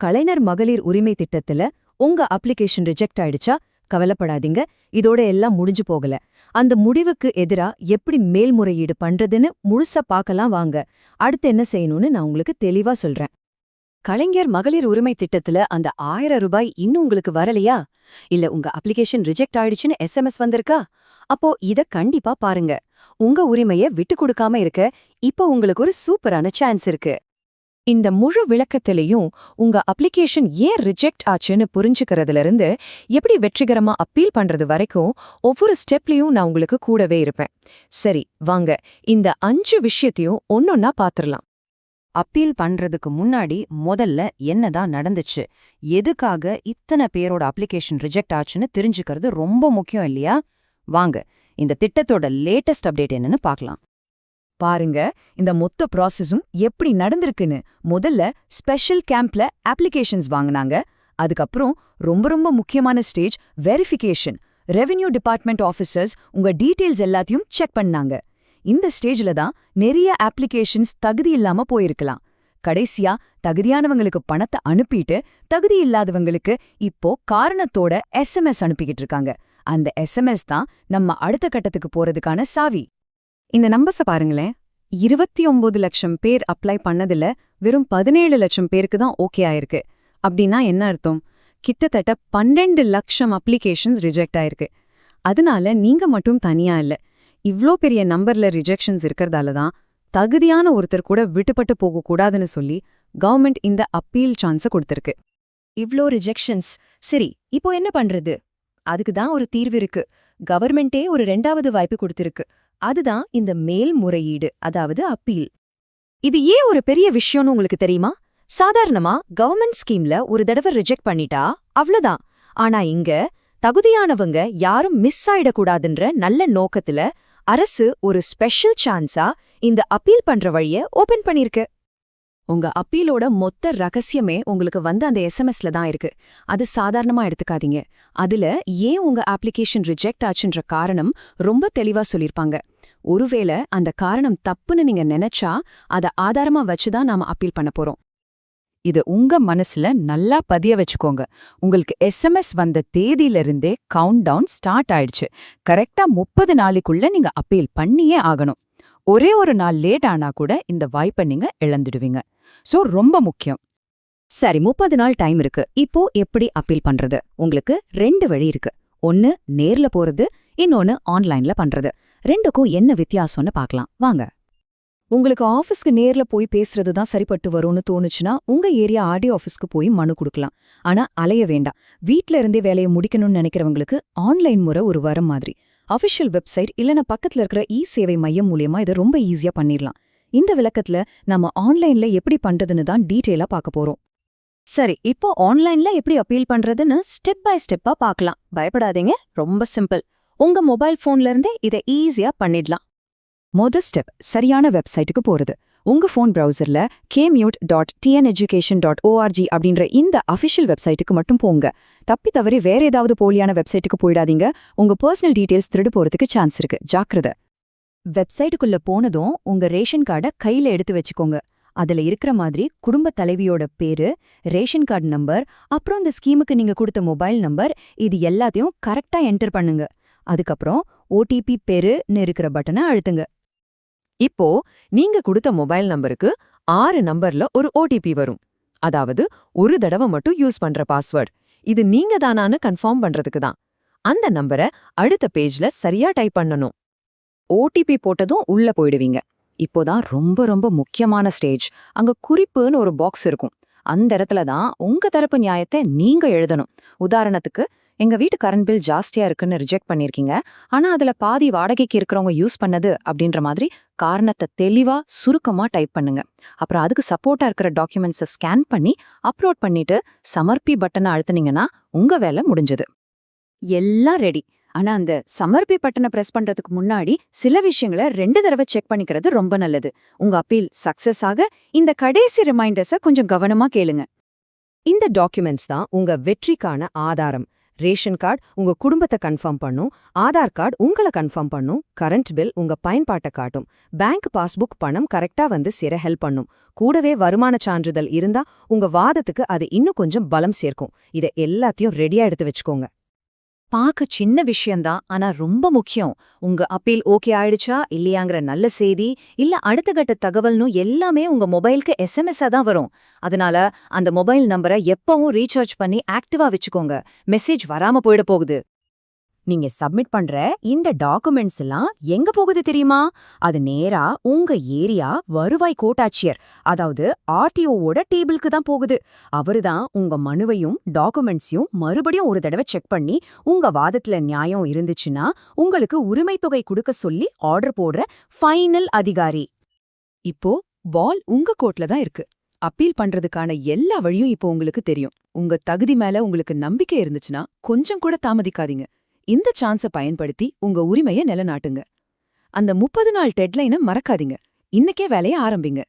கலைஞர் மகளிர் உரிமை திட்டத்துல உங்க அப்ளிகேஷன் ரிஜெக்ட் ஆயிடுச்சா? கவலைப்படாதீங்க. இதோட எல்லாம் முடிஞ்சு போகல. அந்த முடிவுக்கு எதிரா எப்படி மேல்முறையீடு பண்றதுன்னு முழுசா பார்க்கலாம் வாங்க. அடுத்து என்ன செய்யணும்னு நான் உங்களுக்கு தெளிவா சொல்றேன். கலைஞர் மகளிர் உரிமை திட்டத்துல அந்த ஆயிரம் ரூபாய் இன்னும் உங்களுக்கு வரலையா? இல்ல உங்க அப்ளிகேஷன் ரிஜெக்ட் ஆயிடுச்சுன்னு எஸ்எம்எஸ் வந்திருக்கா? அப்போ இத கண்டிப்பா பாருங்க. உங்க உரிமைய விட்டு கொடுக்காம இருக்க இப்போ உங்களுக்கு ஒரு சூப்பரான சான்ஸ் இருக்கு. இந்த முழு விளக்கத்திலையும் உங்க அப்ளிகேஷன் ஏன் ரிஜெக்ட் ஆச்சுன்னு புரிஞ்சுக்கிறதுல இருந்து எப்படி வெற்றிகரமா அப்பீல் பண்றது வரைக்கும் ஒவ்வொரு ஸ்டெப்லயும் நான் உங்களுக்கு கூடவே இருப்பேன். சரி வாங்க. இந்த அஞ்சு விஷயத்தையும் ஒன்னொன்னா பாத்துரலாம். அப்பீல் பண்றதுக்கு முன்னாடி முதல்ல என்னதான் நடந்துச்சு? எதுக்காக இத்தனை பேரோட அப்ளிகேஷன் ரிஜெக்ட் ஆச்சுன்னு தெரிஞ்சுக்கிறது ரொம்ப முக்கியம் இல்லையா? வாங்க இந்த திட்டத்தோட லேட்டஸ்ட் அப்டேட் என்னன்னு பார்க்கலாம் பாருங்க இந்த மொத்த ப்ராசஸும் எப்படி நடந்திருக்குன்னு. முதல்ல ஸ்பெஷல் கேம்ப்ல அப்ளிகேஷன்ஸ் வாங்குனாங்க. அதுக்கப்புறம் ரொம்ப ரொம்ப முக்கியமான stage verification revenue department officers உங்க டீட்டெயில்ஸ் எல்லாத்தையும் செக் பண்ணாங்க. இந்த ஸ்டேஜ்ல தான் நிறைய அப்ளிகேஷன்ஸ் தகுதி இல்லாம போயிருக்கலாம். கடைசியா தகுதியானவங்களுக்கு பணத்தை அனுப்பிட்டு தகுதி இல்லாதவங்களுக்கு இப்போ காரணத்தோட எஸ்எம்எஸ் அனுப்பிக்கிட்டு இருக்காங்க. அந்த எஸ்எம்எஸ் தான் நம்ம அடுத்த கட்டத்துக்கு போறதுக்கான சாவி. இந்த நம்பர்ஸ பாருங்களேன். இருபத்தி ஒன்பது லட்சம் பேர் அப்ளை பண்ணதுல வெறும் பதினேழு லட்சம் பேருக்கு தான் ஓகே ஆயிருக்கு. அப்படின்னா என்ன அர்த்தம்? கிட்டத்தட்ட பன்னெண்டு லட்சம் அப்ளிகேஷன்ஸ் ரிஜெக்ட் ஆயிருக்கு. அதனால நீங்க மட்டும் தனியா இல்ல. இவ்ளோ பெரிய நம்பர்ல ரிஜெக்ஷன்ஸ் இருக்கறதால தான் தகுதியான ஒருத்தர் கூட விட்டுப்பட்டு போகக்கூடாதுன்னு சொல்லி கவர்மெண்ட் இந்த அப்பீல் சான்ஸ கொடுத்துருக்கு. இவ்ளோ ரிஜெக்ஷன்ஸ் சரி இப்போ என்ன பண்றது? அதுக்கு தான் ஒரு தீர்வு இருக்கு. கவர்மெண்டே ஒரு ரெண்டாவது வாய்ப்பு கொடுத்திருக்கு. அதுதான் இந்த மேல்முறையீடு அதாவது அப்பீல். இது ஏன் ஒரு பெரிய விஷயம்னு உங்களுக்கு தெரியுமா? சாதாரணமா கவர்மெண்ட் ஸ்கீம்ல ஒரு தடவை ரிஜெக்ட் பண்ணிட்டா அவ்வளவுதான். ஆனா இங்க தகுதியானவங்க யாரும் மிஸ் ஆயிடக்கூடாதுன்ற நல்ல நோக்கத்துல அரசு ஒரு ஸ்பெஷல் சான்ஸா இந்த அப்பீல் பண்ற வழிய ஓபன் பண்ணிருக்கு உங்க அப்பீலோட மொத்த ரகசியமே உங்களுக்கு வந்து அந்த எஸ்எம்எஸ்ல தான் இருக்கு. அது சாதாரணமா எடுத்துக்காதீங்க. அதுல ஏன் உங்க அப்ளிகேஷன் ரிஜெக்ட் ஆச்சுன்ற காரணம் ரொம்ப தெளிவா சொல்லிருப்பாங்க. ஒருவேளை அந்த காரணம் தப்புன்னு நீங்க நினைச்சா அத ஆதாரமா வச்சுதான் நாம அப்பீல் பண்ண போறோம். இது உங்க மனசுல நல்லா பதிய வச்சுக்கோங்க. உங்களுக்கு எஸ்எம்எஸ் வந்த தேதியிலிருந்தே கவுண்ட் டவுன் ஸ்டார்ட் ஆயிடுச்சு கரெக்டா முப்பது நாளைக்குள்ள நீங்க அப்பீல் பண்ணியே ஆகணும். ஒரே ஒரு நாள் லேட் ஆனா கூட இந்த வாய்ப்பை நீங்க இழந்துடுவீங்க. சோ ரொம்ப முக்கியம். சரி முப்பது நாள் டைம் இருக்கு. இப்போ எப்படி அப்பீல் பண்றது? உங்களுக்கு ரெண்டு வழி இருக்கு. ஒன்னு நேர்ல போறது. இன்னொன்னு ஆன்லைன்ல பண்றது. ரெண்டுக்கும் என்ன வித்தியாசம்னு பார்க்கலாம். வாங்க. உங்களுக்கு ஆஃபீஸ்க்கு நேர்ல போய் பேசுறது தான் சரிப்பட்டு வரும்னு தோணுச்சுன்னா உங்க ஏரியா ஆர்டி ஆஃபீஸ்க்கு போய் மனு கொடுக்கலாம். ஆனா அலைய வேண்டாம். வீட்ல இருந்தே வேலையை முடிக்கணும்னு நினைக்கிறவங்களுக்கு ஆன்லைன் முறை ஒரு வரம் மாதிரி. அஃபிஷியல் வெப்சைட் இல்லனா பக்கத்துல இருக்கிற இ சேவை மையம் மூலியமா இதை ரொம்ப ஈஸியா பண்ணிடலாம். இந்த விளக்கத்துல நம்ம ஆன்லைன்ல எப்படி பண்றதுன்னு தான் டீட்டெயிலா பார்க்க போறோம். சரி இப்போ ஆன்லைன்ல எப்படி அப்பீல் பண்றதுன்னு ஸ்டெப் பை ஸ்டெப்பா பார்க்கலாம். பயப்படாதீங்க ரொம்ப சிம்பிள் உங்க மொபைல் போன்ல இருந்தே இதை ஈஸியா பண்ணிடலாம். மொத ஸ்டெப் சரியான வெப்சைட்டுக்கு போறது. உங்க ஃபோன் ப்ரௌசர்ல கேமியூட் dot TN education dot O R G அப்படின்ற இந்த அஃபிஷியல் வெப்சைட்டுக்கு மட்டும் போங்க. தப்பி தவறி வேற ஏதாவது போலியான வெப்சைட்டுக்கு போயிடாதீங்க. உங்க பர்சனல் டீடைல்ஸ் திருடு போறதுக்கு சான்ஸ் இருக்கு. ஜாக்கிரதை. வெப்சைட்டுக்குள்ள போனதும் உங்க ரேஷன் கார்டை கையில எடுத்து வச்சுக்கோங்க. அதுல இருக்கிற மாதிரி குடும்ப தலைவியோட பேரு ரேஷன் கார்டு நம்பர் அப்புறம் இந்த ஸ்கீமுக்கு நீங்க கொடுத்த மொபைல் நம்பர் இது எல்லாத்தையும் கரெக்டா என்டர் பண்ணுங்க. அதுக்கப்புறம் ஓடிபி பெருன்னு இருக்கிற பட்டனை அழுத்துங்க. இப்போ நீங்க கொடுத்த மொபைல் நம்பருக்கு ஆறு நம்பர்ல ஒரு ஓடிபி வரும். அதாவது ஒரு தடவை மட்டும் யூஸ் பண்ற பாஸ்வேர்ட். இது நீங்க தானான்னு கன்ஃபார்ம் பண்றதுக்கு தான். அந்த நம்பரை அடுத்த பேஜ்ல சரியா டைப் பண்ணணும். ஓடிபி போட்டதும் உள்ள போயிடுவீங்க. இப்போதான் ரொம்ப ரொம்ப முக்கியமான ஸ்டேஜ். அங்க குறிப்புன்னு ஒரு பாக்ஸ் இருக்கும். அந்த இடத்துல தான் உங்க தரப்பு நியாயத்தை நீங்க எழுதணும். உதாரணத்துக்கு எங்க வீட்டு கரண்ட் பில் ஜாஸ்தியா இருக்குன்னு ரிஜெக்ட் பண்ணிருக்கீங்க. ஆனா அதுல பாதி வாடகைக்கு இருக்கிறவங்க யூஸ் பண்ணது அப்படின்ற மாதிரி காரணத்தை தெளிவா சுருக்கமா டைப் பண்ணுங்க. அப்புறம் அதுக்கு சப்போர்ட்டா இருக்கிற டாக்குமெண்ட்ஸை ஸ்கேன் பண்ணி அப்லோட் பண்ணிட்டு சமர்ப்பி பட்டனை அழுத்துனீங்கன்னா உங்க வேலை முடிஞ்சது. எல்லாம் ரெடி ஆனா அந்த சமர்ப்பி பட்டனை பிரஸ் பண்றதுக்கு முன்னாடி சில விஷயங்களை ரெண்டு தடவை செக் பண்ணிக்கிறது ரொம்ப நல்லது. உங்க அப்பீல் சக்சஸ் ஆக இந்த கடைசி ரிமைண்டர்ஸை கொஞ்சம் கவனமா கேளுங்க. இந்த டாக்குமெண்ட்ஸ் தான் உங்க வெற்றிக்கான ஆதாரம். ரேஷன் கார்டு உங்க குடும்பத்தை கன்ஃபார்ம் பண்ணும் ஆதார் கார்டு உங்களை கன்ஃபார்ம் பண்ணும் கரண்ட் பில் உங்க பயன்பாட்டை காட்டும் பேங்க் பாஸ்புக் பணம் கரெக்டா வந்து சேர ஹெல்ப் பண்ணும். கூடவே வருமான சான்றிதழ் இருந்தா உங்க வாதத்துக்கு அது இன்னும் கொஞ்சம் பலம் சேர்க்கும். இதை எல்லாத்தையும் ரெடியா எடுத்து வச்சுக்கோங்க. பார்க்க சின்ன விஷயம்தான் ஆனா ரொம்ப முக்கியம். உங்க அப்பீல் ஓகே ஆயிடுச்சா இல்லையாங்கிற நல்ல செய்தி இல்ல அடுத்த கட்ட தகவல்னு எல்லாமே உங்க மொபைலுக்கு எஸ்எம்எஸ்ஸா தான் வரும். அதனால அந்த மொபைல் நம்பரை எப்பவும் ரீசார்ஜ் பண்ணி ஆக்டிவா வச்சுக்கோங்க. மெசேஜ் வராம போயிட போகுது. நீங்க சப்மிட் பண்ற இந்த டாக்குமெண்ட்ஸ் எல்லாம் எங்க போகுது தெரியுமா? அது நேரா உங்க ஏரியா வருவாய் கோட்டாட்சியர் அதாவது ஆர்டிஓவோட டேபிளுக்கு தான் போகுது. அவருதான் உங்க மனுவையும் டாக்குமெண்ட்ஸையும் மறுபடியும் ஒரு தடவை செக் பண்ணி உங்க வாதத்துல நியாயம் இருந்துச்சுன்னா உங்களுக்கு உரிமை தொகை கொடுக்க சொல்லி ஆர்டர் போடுற ஃபைனல் அதிகாரி. இப்போ பால் உங்க கோர்ட்ல தான் இருக்கு. அப்பீல் பண்றதுக்கான எல்லா வழியும் இப்போ உங்களுக்கு தெரியும். உங்க தகுதி மேல உங்களுக்கு நம்பிக்கை இருந்துச்சுன்னா கொஞ்சம் கூட தாமதிக்காதீங்க. இந்த சான்ஸை பயன்படுத்தி உங்க உரிமையை நிலநாட்டுங்க. அந்த முப்பது நாள் டெட்லைனை மறக்காதீங்க. இன்னைக்கே வேலையை ஆரம்பிங்க.